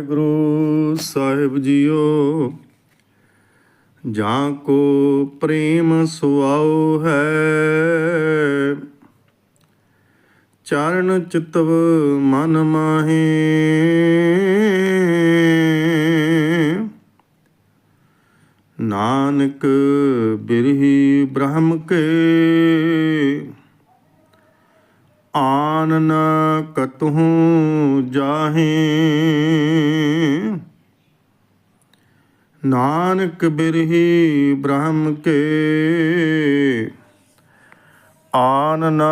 Guru Sahib JIO, ਜਾਂ ਕੋ ਪ੍ਰੇਮ ਸੁਆਓ ਹੈ। ਚਰਨ ਚਿਤਵ ਮਨ ਮਾਹੇ। ਨਾਨਕ ਬਿਰਹੀ ਬ੍ਰਹਮ ਕੇ। ਆਨ ਨ ਕਤਹੂ ਜਾਹੇ। ਨਾਨਕ ਬਿਰਹੀ ਬ੍ਰਹਮ ਕੇ। ਆਨ ਨ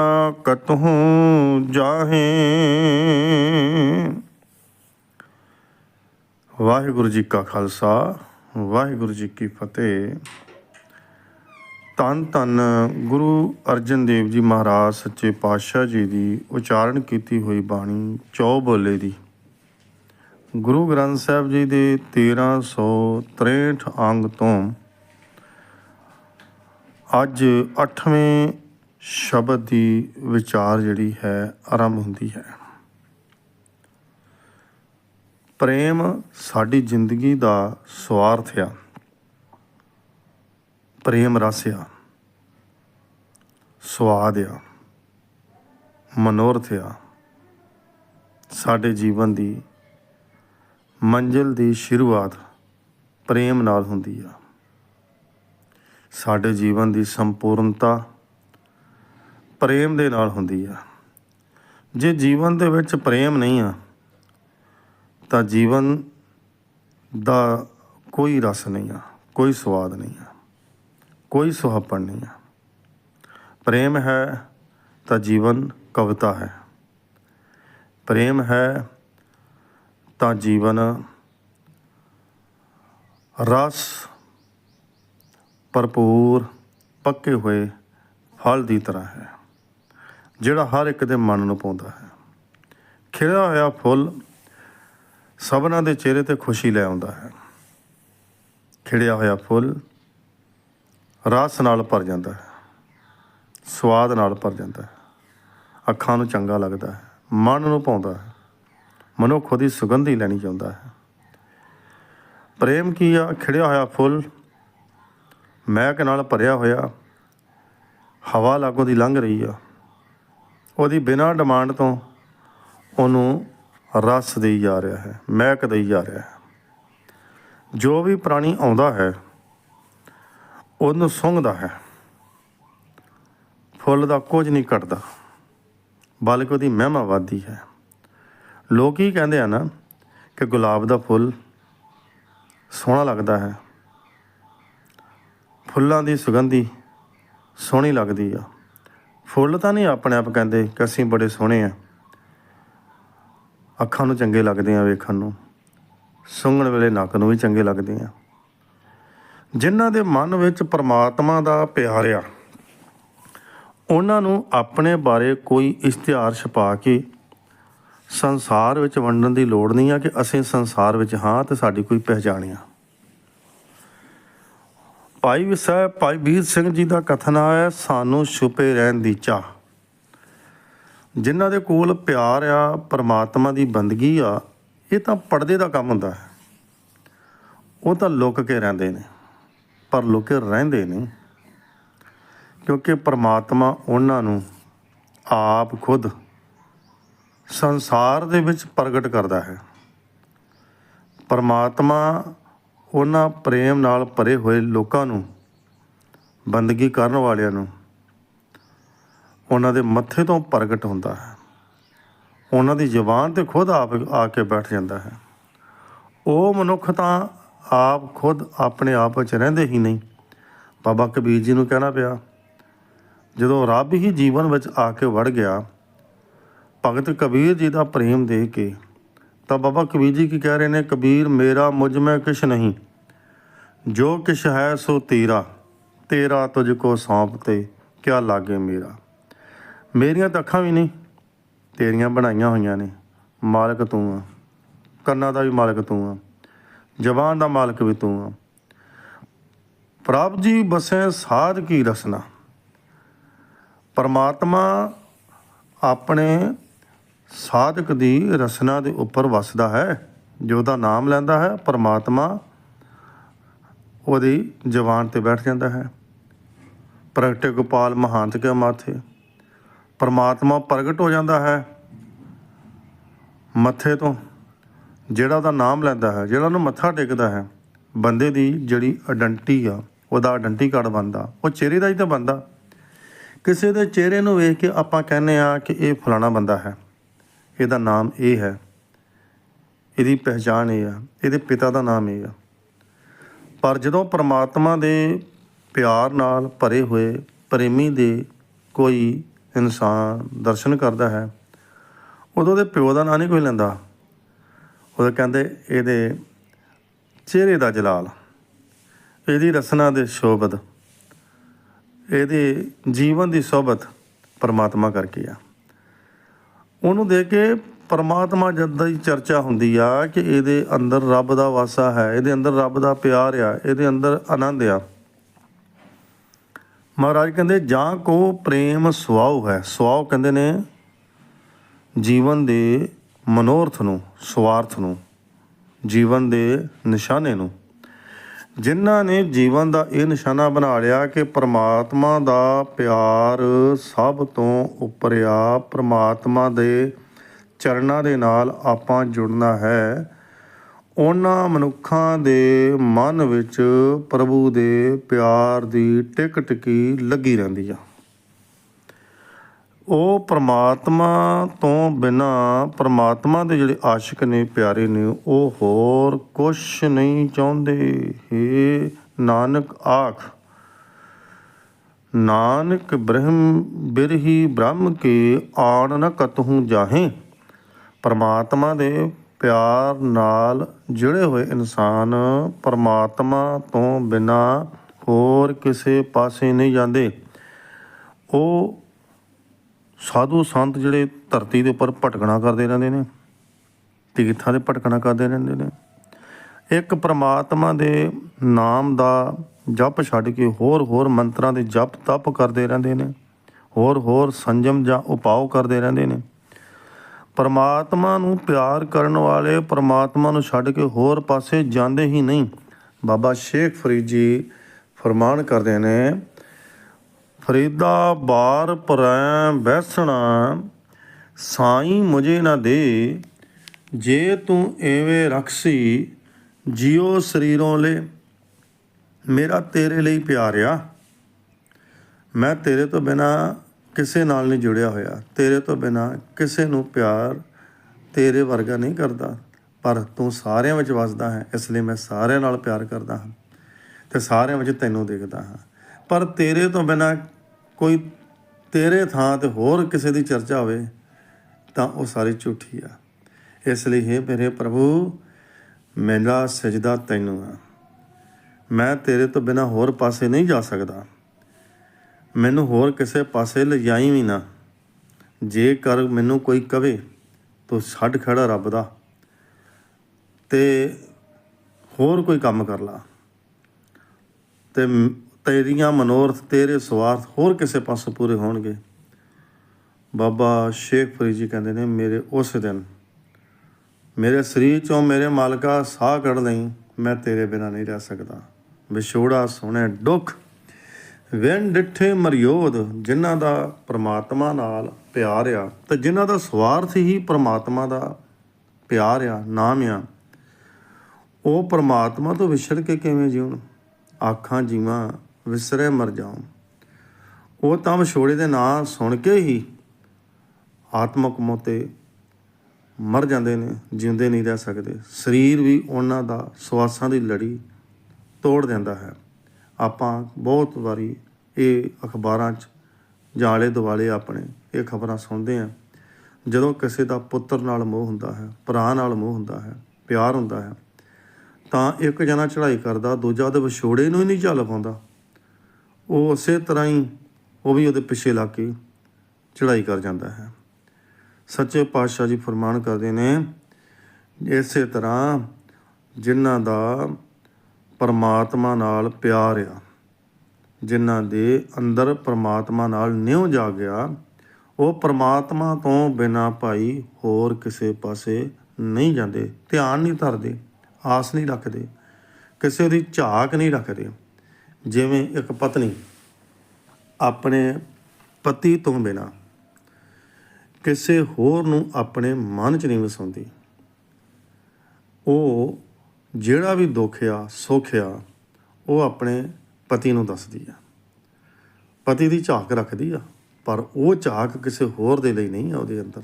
ਕਤਹੂ ਜਾਹੇ। ਵਾਹਿਗੁਰੂ ਜੀ ਕਾ ਖਾਲਸਾ, ਵਾਹਿਗੁਰੂ ਜੀ ਕੀ ਫਤਿਹ। ਧੰਨ ਧੰਨ ਗੁਰੂ ਅਰਜਨ ਦੇਵ ਜੀ ਮਹਾਰਾਜ ਸੱਚੇ ਪਾਤਸ਼ਾਹ ਜੀ ਦੀ ਉਚਾਰਨ ਕੀਤੀ ਹੋਈ ਬਾਣੀ ਚੌ ਬੋਲੇ ਦੀ। ਗੁਰੂ ਗ੍ਰੰਥ ਸਾਹਿਬ ਜੀ ਦੇ 1363 ਅੰਗ ਤੋਂ ਅੱਜ 8ਵੇਂ ਸ਼ਬਦ ਦੀ ਵਿਚਾਰ ਜਿਹੜੀ ਹੈ, ਆਰੰਭ ਹੁੰਦੀ ਹੈ। ਪ੍ਰੇਮ ਸਾਡੀ ਜ਼ਿੰਦਗੀ ਦਾ ਸਵਾਰਥ ਆ। ਪ੍ਰੇਮ ਰਸ ਆ। ਸਵਾਦ ਆ, ਮਨੋਰਥ ਆ। ਸਾਡੇ ਜੀਵਨ ਦੀ ਮੰਜ਼ਿਲ ਦੀ ਸ਼ੁਰੂਆਤ ਪ੍ਰੇਮ ਨਾਲ ਹੁੰਦੀ ਆ। ਸਾਡੇ ਜੀਵਨ ਦੀ ਸੰਪੂਰਨਤਾ ਪ੍ਰੇਮ ਦੇ ਨਾਲ ਹੁੰਦੀ ਆ। ਜੇ ਜੀਵਨ ਦੇ ਵਿੱਚ ਪ੍ਰੇਮ ਨਹੀਂ ਆ, ਤਾਂ ਜੀਵਨ ਦਾ ਕੋਈ ਰਸ ਨਹੀਂ ਆ, ਕੋਈ ਸਵਾਦ ਨਹੀਂ ਆ, ਕੋਈ ਸੁਹਾਪਣ ਨਹੀਂ ਆ। ਪ੍ਰੇਮ ਹੈ ਤਾਂ ਜੀਵਨ ਕਵਿਤਾ ਹੈ ਪ੍ਰੇਮ ਹੈ ਤਾਂ ਜੀਵਨ ਰਸ ਭਰਪੂਰ ਪੱਕੇ ਹੋਏ ਫਲ ਦੀ ਤਰ੍ਹਾਂ ਹੈ ਜਿਹੜਾ ਹਰ ਇੱਕ ਦੇ ਮਨ ਨੂੰ ਪਾਉਂਦਾ ਹੈ ਖਿੜਿਆ ਹੋਇਆ ਫੁੱਲ ਸਭਨਾਂ ਦੇ ਚਿਹਰੇ ਤੇ ਖੁਸ਼ੀ ਲੈ ਆਉਂਦਾ ਹੈ ਖਿੜਿਆ ਹੋਇਆ ਫੁੱਲ ਰਸ ਨਾਲ ਭਰ ਜਾਂਦਾ ਹੈ ਸਵਾਦ ਨਾਲ ਭਰ ਜਾਂਦਾ ਹੈ। ਅੱਖਾਂ ਨੂੰ ਚੰਗਾ ਲੱਗਦਾ ਹੈ। ਮਨ ਨੂੰ ਪਾਉਂਦਾ ਹੈ। ਮਨੁੱਖ ਉਹਦੀ ਸੁਗੰਧੀ ਲੈਣੀ ਚਾਹੁੰਦਾ ਹੈ। ਪ੍ਰੇਮ ਕੀ ਆ? ਖਿੜਿਆ ਹੋਇਆ ਫੁੱਲ, ਮਹਿਕ ਨਾਲ ਭਰਿਆ ਹੋਇਆ, ਹਵਾ ਲਾਗੋਂ ਦੀ ਲੰਘ ਰਹੀ ਆ। ਉਹਦੀ ਬਿਨਾਂ ਡਿਮਾਂਡ ਤੋਂ ਉਹਨੂੰ ਰਸ ਦੇਈ ਜਾ ਰਿਹਾ ਹੈ, ਮਹਿਕ ਦੇਈ ਜਾ ਰਿਹਾ ਹੈ। ਜੋ ਵੀ ਪ੍ਰਾਣੀ ਆਉਂਦਾ ਹੈ, ਉਹਨੂੰ ਸੁੰਘਦਾ ਹੈ। ਫੁੱਲ ਦਾ ਕੁਝ ਨਹੀਂ ਘਟਦਾ, ਬਲਕਿ ਉਹਦੀ ਮਹਿਮਾ ਵੱਧਦੀ ਹੈ। ਲੋਕ ਹੀ ਕਹਿੰਦੇ ਆ ਨਾ ਕਿ ਗੁਲਾਬ ਦਾ ਫੁੱਲ ਸੋਹਣਾ ਲੱਗਦਾ ਹੈ। ਫੁੱਲਾਂ ਦੀ ਸੁਗੰਧੀ ਸੋਹਣੀ ਲੱਗਦੀ ਆ। ਫੁੱਲ ਤਾਂ ਨਹੀਂ ਆਪਣੇ ਆਪ ਕਹਿੰਦੇ ਕਿ ਅਸੀਂ ਬੜੇ ਸੋਹਣੇ ਆ। ਅੱਖਾਂ ਨੂੰ ਚੰਗੇ ਲੱਗਦੇ ਆ ਵੇਖਣ ਨੂੰ। ਸੁੰਘਣ ਵੇਲੇ ਨੱਕ ਨੂੰ ਵੀ ਚੰਗੇ ਲੱਗਦੇ ਆ। ਜਿਨ੍ਹਾਂ ਦੇ ਮਨ ਵਿੱਚ ਪਰਮਾਤਮਾ ਦਾ ਪਿਆਰ ਆ ਉਹਨਾਂ ਨੂੰ ਆਪਣੇ ਬਾਰੇ ਕੋਈ ਇਸ਼ਤਿਹਾਰ ਛਪਾ ਕੇ ਸੰਸਾਰ ਵਿੱਚ ਵੰਡਣ ਦੀ ਲੋੜ ਨਹੀਂ ਆ ਕਿ ਅਸੀਂ ਸੰਸਾਰ ਵਿੱਚ ਹਾਂ ਤੇ ਸਾਡੀ ਕੋਈ ਪਹਿਚਾਣ ਆ। ਭਾਈ ਵਿਸਾ ਭਾਈ ਵੀਰ ਸਿੰਘ ਜੀ ਦਾ ਕਥਨ ਹੈ, ਸਾਨੂੰ ਛੁਪੇ ਰਹਿਣ ਦੀ ਚਾਹ। ਜਿਨ੍ਹਾਂ ਦੇ ਕੋਲ ਪਿਆਰ ਆ, ਪਰਮਾਤਮਾ ਦੀ ਬੰਦਗੀ ਆ, ਇਹ ਤਾਂ ਪਰਦੇ ਦਾ ਕੰਮ ਹੁੰਦਾ ਹੈ। ਉਹ ਤਾਂ ਲੁਕ ਕੇ ਰਹਿੰਦੇ ਨੇ, ਪਰ ਲੁਕੇ ਰਹਿੰਦੇ ਨੇ ਕਿਉਂਕਿ ਪਰਮਾਤਮਾ ਉਹਨਾਂ ਨੂੰ ਆਪ ਖੁਦ ਸੰਸਾਰ ਦੇ ਵਿੱਚ ਪ੍ਰਗਟ ਕਰਦਾ ਹੈ। ਪਰਮਾਤਮਾ ਉਹਨਾਂ ਪ੍ਰੇਮ ਨਾਲ ਭਰੇ ਹੋਏ ਲੋਕਾਂ ਨੂੰ, ਬੰਦਗੀ ਕਰਨ ਵਾਲਿਆਂ ਨੂੰ ਉਹਨਾਂ ਦੇ ਮੱਥੇ ਤੋਂ ਪ੍ਰਗਟ ਹੁੰਦਾ ਹੈ। ਉਹਨਾਂ ਦੀ ਜ਼ੁਬਾਨ ਤੇ ਖੁਦ ਆਪ ਆ ਕੇ ਬੈਠ ਜਾਂਦਾ ਹੈ। ਉਹ ਮਨੁੱਖ ਤਾਂ ਆਪ ਖੁਦ ਆਪਣੇ ਆਪ ਵਿੱਚ ਰਹਿੰਦੇ ਹੀ ਨਹੀਂ। ਬਾਬਾ ਕਬੀਰ ਜੀ ਨੂੰ ਕਹਿਣਾ ਪਿਆ ਜਦੋਂ ਰੱਬ ਹੀ ਜੀਵਨ ਵਿੱਚ ਆ ਕੇ ਵੜ ਗਿਆ, ਭਗਤ ਕਬੀਰ ਜੀ ਦਾ ਪ੍ਰੇਮ ਦੇ ਕੇ, ਤਾਂ ਬਾਬਾ ਕਬੀਰ ਜੀ ਕੀ ਕਹਿ ਰਹੇ ਨੇ, ਕਬੀਰ ਮੇਰਾ ਮੁਝ ਮੈਂ ਕਿਛ ਨਹੀਂ, ਜੋ ਕਿਛ ਹੈ ਸੋ ਤੇਰਾ ਤੇਰਾ ਤੁਝ ਕੋ ਸੌਂਪ ਤੇ ਕਿਆ ਲਾਗੇ ਮੇਰਾ। ਮੇਰੀਆਂ ਤਾਂ ਅੱਖਾਂ ਵੀ ਨਹੀਂ, ਤੇਰੀਆਂ ਬਣਾਈਆਂ ਹੋਈਆਂ ਨੇ, ਮਾਲਕ ਤੂੰ ਆ, ਕੰਨਾਂ ਦਾ ਵੀ ਮਾਲਕ ਤੂੰ ਆ, ਜ਼ਬਾਨ ਦਾ ਮਾਲਕ ਵੀ ਤੂੰ ਆ। ਪ੍ਰਭ ਜੀ ਬਸੈ ਸਾਧ ਕੀ ਰਸਨਾ ਪਰਮਾਤਮਾ ਆਪਣੇ ਸਾਧਕ ਦੀ ਰਸਨਾ ਦੇ ਉੱਪਰ ਵਸਦਾ ਹੈ, ਜੋ ਉਹਦਾ ਨਾਮ ਲੈਂਦਾ ਹੈ, ਪਰਮਾਤਮਾ ਉਹਦੀ ਜਵਾਨ ਤੇ ਬੈਠ ਜਾਂਦਾ ਹੈ। ਪ੍ਰਗਟ ਗੋਪਾਲ ਮਹੰਤ ਕੇ ਮਾਥੇ, ਪਰਮਾਤਮਾ ਪ੍ਰਗਟ ਹੋ ਜਾਂਦਾ ਹੈ ਮੱਥੇ ਤੋਂ, ਜਿਹੜਾ ਉਹਦਾ ਨਾਮ ਲੈਂਦਾ ਹੈ, ਜਿਹੜਾ ਉਹਨੂੰ ਮੱਥਾ ਟੇਕਦਾ ਹੈ, ਬੰਦੇ ਦੀ ਜਿਹੜੀ ਆਇਡੈਂਟੀ ਆ, ਉਹਦਾ ਆਇਡੈਂਟੀ ਕਾਰਡ ਬਣਦਾ, ਉਹ ਚਿਹਰੇ ਦਾ ਹੀ ਤਾਂ ਬਣਦਾ। ਕਿਸੇ ਦੇ ਚਿਹਰੇ ਨੂੰ ਵੇਖ ਕੇ ਆਪਾਂ ਕਹਿੰਦੇ ਆ ਕਿ ਇਹ ਫਲਾਣਾ ਬੰਦਾ ਹੈ। ਇਹਦਾ ਨਾਮ ਇਹ ਹੈ। ਇਹਦੀ ਪਹਿਚਾਣ ਇਹ ਆ। ਇਹਦੇ ਪਿਤਾ ਦਾ ਨਾਮ ਇਹ ਆ। ਪਰ ਜਦੋਂ ਪਰਮਾਤਮਾ ਦੇ ਪਿਆਰ ਨਾਲ ਭਰੇ ਹੋਏ, ਪ੍ਰੇਮੀ ਦੇ ਕੋਈ ਇਨਸਾਨ ਦਰਸ਼ਨ ਕਰਦਾ ਹੈ, ਉਦੋਂ ਦੇ ਪਿਓ ਦਾ ਨਾਂ ਨਹੀਂ ਕੋਈ ਲੈਂਦਾ। ਉਹ ਕਹਿੰਦੇ, ਇਹਦੇ ਚਿਹਰੇ ਦਾ ਜਲਾਲ, ਇਹਦੀ ਰਸਨਾ ਦੇ ਸ਼ੋਭਤ ਇਹਦੇ ਜੀਵਨ ਦੀ ਸੋਭਤ ਪਰਮਾਤਮਾ ਕਰਕੇ ਆ। ਉਹਨੂੰ ਦੇਖ ਕੇ ਪਰਮਾਤਮਾ ਜਦ ਦੀ ਚਰਚਾ ਹੁੰਦੀ ਆ ਕਿ ਇਹਦੇ ਅੰਦਰ ਰੱਬ ਦਾ ਵਾਸਾ ਹੈ, ਇਹਦੇ ਅੰਦਰ ਰੱਬ ਦਾ ਪਿਆਰ ਆ, ਇਹਦੇ ਅੰਦਰ ਆਨੰਦ ਆ। ਮਹਾਰਾਜ ਕਹਿੰਦੇ, ਜਾਂ ਕੋ ਪ੍ਰੇਮ ਸੁਆਉ ਹੈ। ਸੁਆਉ ਕਹਿੰਦੇ ਨੇ ਜੀਵਨ ਦੇ ਮਨੋਰਥ ਨੂੰ, ਸਵਾਰਥ ਨੂੰ, ਜੀਵਨ ਦੇ ਨਿਸ਼ਾਨੇ ਨੂੰ। ਜਿਨ੍ਹਾਂ ਨੇ ਜੀਵਨ ਦਾ ਇਹ ਨਿਸ਼ਾਨਾ ਬਣਾ ਲਿਆ ਕਿ ਪ੍ਰਮਾਤਮਾ ਦਾ ਪਿਆਰ ਸਭ ਤੋਂ ਉੱਪਰ ਆ, ਪ੍ਰਮਾਤਮਾ ਦੇ ਚਰਨਾਂ ਦੇ ਨਾਲ ਆਪਾਂ ਜੁੜਨਾ ਹੈ। ਉਹਨਾਂ ਮਨੁੱਖਾਂ ਦੇ ਮਨ ਵਿੱਚ ਪ੍ਰਭੂ ਦੇ ਪਿਆਰ ਦੀ ਟਿਕ ਟਿਕੀ ਲੱਗੀ ਰਹਿੰਦੀ ਆ। ਉਹ ਪ੍ਰਮਾਤਮਾ ਤੋਂ ਬਿਨਾ, ਪ੍ਰਮਾਤਮਾ ਦੇ ਜਿਹੜੇ ਆਸ਼ਿਕ ਨੇ, ਪਿਆਰੇ ਨੇ, ਉਹ ਹੋਰ ਕੁਛ ਨਹੀਂ ਚਾਹੁੰਦੇ। ਹੇ ਨਾਨਕ ਆਖ, ਨਾਨਕ ਬ੍ਰਹਮ ਬਿਰਹੀ ਬ੍ਰਹਮ ਕੇ ਆਣ ਨ ਕਤਹੂ ਜਾਹੇ। ਪਰਮਾਤਮਾ ਦੇ ਪਿਆਰ ਨਾਲ ਜੁੜੇ ਹੋਏ ਇਨਸਾਨ ਪਰਮਾਤਮਾ ਤੋਂ ਬਿਨਾ ਹੋਰ ਕਿਸੇ ਪਾਸੇ ਨਹੀਂ ਜਾਂਦੇ। ਉਹ ਸਾਧੂ ਸੰਤ ਜਿਹੜੇ ਧਰਤੀ ਦੇ ਉੱਪਰ ਭਟਕਣਾ ਕਰਦੇ ਰਹਿੰਦੇ ਨੇ, ਤੀਰਥਾਂ ਦੇ ਭਟਕਣਾ ਕਰਦੇ ਰਹਿੰਦੇ ਨੇ। ਇੱਕ ਪ੍ਰਮਾਤਮਾ ਦੇ ਨਾਮ ਦਾ ਜਪ ਛੱਡ ਕੇ ਹੋਰ ਹੋਰ ਮੰਤਰਾਂ ਦੇ ਜਪ ਤਪ ਕਰਦੇ ਰਹਿੰਦੇ ਨੇ ਹੋਰ ਹੋਰ ਸੰਜਮ ਜਾਂ ਉਪਾਅ ਕਰਦੇ ਰਹਿੰਦੇ ਨੇ। ਪਰਮਾਤਮਾ ਨੂੰ ਪਿਆਰ ਕਰਨ ਵਾਲੇ ਪਰਮਾਤਮਾ ਨੂੰ ਛੱਡ ਕੇ ਹੋਰ ਪਾਸੇ ਜਾਂਦੇ ਹੀ ਨਹੀਂ। ਬਾਬਾ ਸ਼ੇਖ ਫਰੀਦ ਜੀ ਫਰਮਾਨ ਕਰਦੇ ਨੇ ਫਰੀਦਾ ਬਾਰ ਪਰੈ ਬੈਸਣਾ ਸਾਈ ਮੁਝੇ ਨਾ ਦੇ। ਜੇ ਤੂੰ ਐਵੇਂ ਰਖਸੀ, ਜਿਉ ਸਰੀਰੋਂ ਲੈ। ਮੇਰਾ ਤੇਰੇ ਲਈ ਪਿਆਰ ਆ ਮੈਂ ਤੇਰੇ ਤੋਂ ਬਿਨਾ ਕਿਸੇ ਨਾਲ ਨਹੀਂ ਜੁੜਿਆ ਹੋਇਆ। ਤੇਰੇ ਤੋਂ ਬਿਨਾ ਕਿਸੇ ਨੂੰ ਪਿਆਰ ਤੇਰੇ ਵਰਗਾ ਨਹੀਂ ਕਰਦਾ। ਪਰ ਤੂੰ ਸਾਰਿਆਂ ਵਿੱਚ ਵਸਦਾ ਹੈ, ਇਸ ਲਈ ਮੈਂ ਸਾਰਿਆਂ ਨਾਲ ਪਿਆਰ ਕਰਦਾ ਹਾਂ ਤੇ ਸਾਰਿਆਂ ਵਿੱਚ ਤੈਨੂੰ ਦੇਖਦਾ ਹਾਂ। ਪਰ ਤੇਰੇ ਤੋਂ ਬਿਨਾ ਕੋਈ ਤੇਰੇ ਥਾਂ ਤੇ ਹੋਰ ਕਿਸੇ ਦੀ ਚਰਚਾ ਹੋਵੇ ਤਾਂ ਉਹ ਸਾਰੀ ਝੂਠੀ ਆ। ਇਸ ਲਈ ਹੈ ਮੇਰੇ ਪ੍ਰਭੂ, ਮੇਰਾ ਸਜਦਾ ਤੈਨੂੰ ਆ। ਮੈਂ ਤੇਰੇ ਤੋਂ ਬਿਨਾ ਹੋਰ ਪਾਸੇ ਨਹੀਂ ਜਾ ਸਕਦਾ। ਮੈਨੂੰ ਹੋਰ ਕਿਸੇ ਪਾਸੇ ਲਿਜਾਈ ਵੀ ਨਾ। ਜੇ ਕਰ ਮੈਨੂੰ ਕੋਈ ਕਵੇ, ਤੂੰ ਛੱਡ ਖੜਾ ਰੱਬ ਦਾ। ਤੇ ਹੋਰ ਕੋਈ ਕੰਮ ਕਰ ਲਾ। ਤੇ ਤੇਰੀਆਂ ਮਨੋਰਥ, ਤੇਰੇ ਸਵਾਰਥ ਹੋਰ ਕਿਸੇ ਪਾਸੇ ਪੂਰੇ ਹੋਣਗੇ। ਬਾਬਾ ਸ਼ੇਖ ਫਰੀਦ ਜੀ ਕਹਿੰਦੇ ਨੇ, ਮੇਰੇ ਉਸ ਦਿਨ ਮੇਰੇ ਸਰੀਰ ਚੋਂ ਮੇਰੇ ਮਾਲਕਾ ਸਾਹ ਕੱਢ ਲਈ ਮੈਂ ਤੇਰੇ ਬਿਨਾ ਨਹੀਂ ਰਹਿ ਸਕਦਾ। ਵਿਛੋੜਾ ਸੋਹਣੇ ਦੁੱਖ ਵੈਨ ਡਿੱਠੇ ਮਰਿਓਦ ਜਿਨ੍ਹਾਂ ਦਾ ਪ੍ਰਮਾਤਮਾ ਨਾਲ ਪਿਆਰ ਆ ਤੇ ਜਿਨ੍ਹਾਂ ਦਾ ਸਵਾਰਥ ਹੀ ਪ੍ਰਮਾਤਮਾ ਦਾ ਪਿਆਰ ਆ, ਨਾਮ ਆ, ਉਹ ਪ੍ਰਮਾਤਮਾ ਤੋਂ ਵਿਛੜ ਕੇ ਕਿਵੇਂ ਜਿਉਣ? ਆਖਾਂ ਜੀਵਾਂ ਵਿਸਰੇ ਮਰ ਜਾਉ। ਉਹ ਤਾਂ ਵਿਛੋੜੇ ਦੇ ਨਾਂ ਸੁਣ ਕੇ ਹੀ ਆਤਮਕ ਮੋਤੇ ਮਰ ਜਾਂਦੇ ਨੇ, ਜਿਉਂਦੇ ਨਹੀਂ ਰਹਿ ਸਕਦੇ। ਸਰੀਰ ਵੀ ਉਹਨਾਂ ਦਾ ਸਵਾਸਾਂ ਦੀ ਲੜੀ ਤੋੜ ਦਿੰਦਾ ਹੈ। ਆਪਾਂ ਬਹੁਤ ਵਾਰੀ ਇਹ ਅਖਬਾਰਾਂ 'ਚ ਜਾਂ ਆਲੇ ਦੁਆਲੇ ਆਪਣੇ ਇਹ ਖਬਰਾਂ ਸੁਣਦੇ ਆ ਜਦੋਂ ਕਿਸੇ ਦਾ ਪੁੱਤਰ ਨਾਲ ਮੋਹ ਹੁੰਦਾ ਹੈ, ਭਰਾ ਨਾਲ ਮੋਹ ਹੁੰਦਾ ਹੈ, ਪਿਆਰ ਹੁੰਦਾ ਹੈ, ਤਾਂ ਇੱਕ ਜਣਾ ਚੜ੍ਹਾਈ ਕਰਦਾ, ਦੂਜਾ ਉਹਦੇ ਵਿਛੋੜੇ ਨੂੰ ਹੀ ਨਹੀਂ ਝੱਲ ਪਾਉਂਦਾ। ਉਹ ਉਸੇ ਤਰ੍ਹਾਂ ਹੀ ਉਹ ਵੀ ਉਹਦੇ ਪਿੱਛੇ ਲੱਗ ਕੇ ਚੜ੍ਹਾਈ ਕਰ ਜਾਂਦਾ ਹੈ। ਸੱਚੇ ਪਾਤਸ਼ਾਹ ਜੀ ਫਰਮਾਨ ਕਰਦੇ ਨੇ, ਇਸੇ ਤਰ੍ਹਾਂ ਜਿਨ੍ਹਾਂ ਦਾ ਪਰਮਾਤਮਾ ਨਾਲ ਪਿਆਰ ਆ, ਜਿਨ੍ਹਾਂ ਦੇ ਅੰਦਰ ਪਰਮਾਤਮਾ ਨਾਲ ਨਿਉ ਜਾ ਗਿਆ ਉਹ ਪਰਮਾਤਮਾ ਤੋਂ ਬਿਨਾ ਭਾਈ ਹੋਰ ਕਿਸੇ ਪਾਸੇ ਨਹੀਂ ਜਾਂਦੇ। ਧਿਆਨ ਨਹੀਂ ਧਰਦੇ, ਆਸ ਨਹੀਂ ਰੱਖਦੇ, ਕਿਸੇ ਦੀ ਝਾਕ ਨਹੀਂ ਰੱਖਦੇ। ਜਿਵੇਂ ਇੱਕ ਪਤਨੀ ਆਪਣੇ ਪਤੀ ਤੋਂ ਬਿਨਾ ਕਿਸੇ ਹੋਰ ਨੂੰ ਆਪਣੇ ਮਨ 'ਚ ਨਹੀਂ ਵਸਾਉਂਦੀ। ਉਹ ਜਿਹੜਾ ਵੀ ਦੁੱਖ ਆ, ਸੁੱਖ ਆ, ਉਹ ਆਪਣੇ ਪਤੀ ਨੂੰ ਦੱਸਦੀ ਆ। ਪਤੀ ਦੀ ਝਾਕ ਰੱਖਦੀ ਆ, ਪਰ ਉਹ ਝਾਕ ਕਿਸੇ ਹੋਰ ਦੇ ਲਈ ਨਹੀਂ ਆ ਉਹਦੇ ਅੰਦਰ।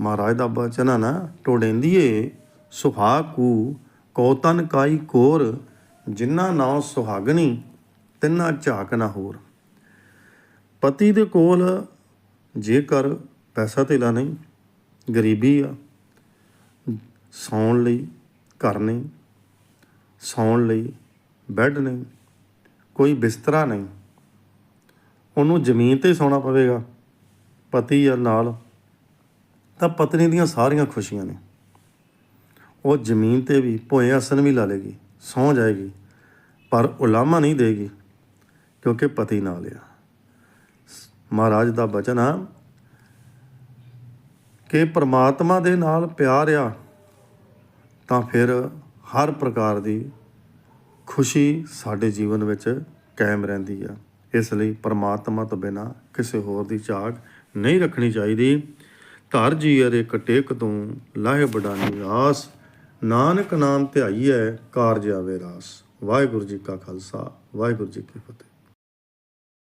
ਮਹਾਰਾਜ ਦਾ ਬਚਨ ਆ ਨਾ, ਟੋੜੇਂਦੀਏ ਸੁਹਾਗੂ ਕੌਤਨ ਕਾਈ ਕੋਰ ਜਿਨ੍ਹਾਂ ਨਾਮ ਸੁਹਾਗਣੀ, ਤਿੰਨਾ ਝਾਕ ਨਾ ਹੋਰ। ਪਤੀ ਦੇ ਕੋਲ ਜੇਕਰ ਪੈਸਾ ਧੇਲਾ ਨਹੀਂ, ਗਰੀਬੀ ਆ। ਸੌਣ ਲਈ ਘਰ ਨਹੀਂ, ਸੌਣ ਲਈ ਬੈੱਡ ਨਹੀਂ, ਕੋਈ ਬਿਸਤਰਾ ਨਹੀਂ। ਉਹਨੂੰ ਜ਼ਮੀਨ ਤੇ ਸੌਣਾ ਪਵੇਗਾ, ਪਤੀ ਆ ਨਾਲ। ਤਾਂ ਪਤਨੀ ਦੀਆਂ ਸਾਰੀਆਂ ਖੁਸ਼ੀਆਂ ਨੇ। ਉਹ ਜ਼ਮੀਨ ਤੇ ਵੀ ਭੋਏ ਆਸਨ ਵੀ ਲਾ ਲੇਗੀ। ਸੌ ਜਾਏਗੀ, ਪਰ ਉਲਾਮਾ ਨਹੀਂ ਦੇਗੀ, ਕਿਉਂਕਿ ਪਤੀ ਨਾਲ ਆ। ਮਹਾਰਾਜ ਦਾ ਬਚਨ ਆ ਕਿ ਪ੍ਰਮਾਤਮਾ ਦੇ ਨਾਲ ਪਿਆਰ ਆ, ਤਾਂ ਫਿਰ ਹਰ ਪ੍ਰਕਾਰ ਦੀ ਖੁਸ਼ੀ ਸਾਡੇ ਜੀਵਨ ਵਿੱਚ ਕਾਇਮ ਰਹਿੰਦੀ ਆ। ਇਸ ਲਈ ਪ੍ਰਮਾਤਮਾ ਤੋਂ ਬਿਨਾ ਕਿਸੇ ਹੋਰ ਦੀ ਝਾਕ ਨਹੀਂ ਰੱਖਣੀ ਚਾਹੀਦੀ। ਧਰ ਜੀ ਅਰੇ ਕਟੇਕ ਤੋਂ, ਲਾਹੇ ਬਡਾਨੀ ਆਸ। ਨਾਨਕ ਨਾਮ ਧਿਆਈਐ ਕਾਰਜ ਆਵੇ ਰਾਸ। ਵਾਹਿਗੁਰੂ ਜੀ ਕਾ ਖਾਲਸਾ ਵਾਹਿਗੁਰੂ ਜੀ ਕੀ ਫਤਿਹ।